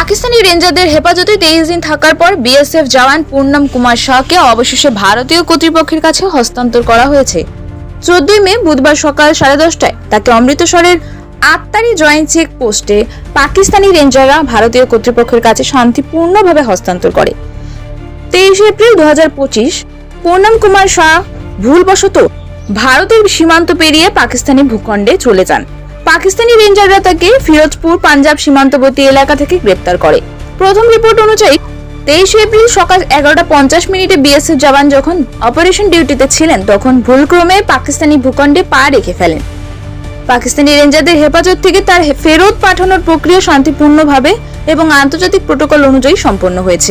পাকিস্তানি রেঞ্জারদের হেফাজতে তেইশ দিন থাকার পর বিএসএফ জওয়ান পূর্ণম কুমার শাহকে অবশেষে ভারতীয় কর্তৃপক্ষের কাছে হস্তান্তর করা হয়েছে। চোদ্দই মে বুধবার সকাল সাড়ে দশটায় তাকে অমৃতসরের আত্মারি জয়েন্ট চেক পোস্টে পাকিস্তানি রেঞ্জাররা ভারতীয় কর্তৃপক্ষের কাছে শান্তিপূর্ণভাবে হস্তান্তর করে। তেইশে এপ্রিল দু হাজার পঁচিশ পূর্ণম কুমার শাহ ভুলবশত ভারতের সীমান্ত পেরিয়ে পাকিস্তানি ভূখণ্ডে চলে যান। পাকিস্তানি রেঞ্জাররা তাকে ফিরোজপুর, পাঞ্জাব সীমান্তবর্তী এলাকা থেকে গ্রেপ্তার করে। প্রথম রিপোর্ট অনুযায়ী তেইশে এপ্রিল সকাল এগারোটা পঞ্চাশ মিনিটে বিএসএফ জওয়ান যখন অপারেশন ডিউটিতে ছিলেন, তখন ভুলক্রমে পাকিস্তানি ভূখণ্ডে পা রেখে ফেলেন। পাকিস্তানি রেঞ্জারদের হেফাজত থেকে তার ফেরত পাঠানোর প্রক্রিয়া শান্তিপূর্ণভাবে এবং আন্তর্জাতিক প্রোটোকল অনুযায়ী সম্পন্ন হয়েছে।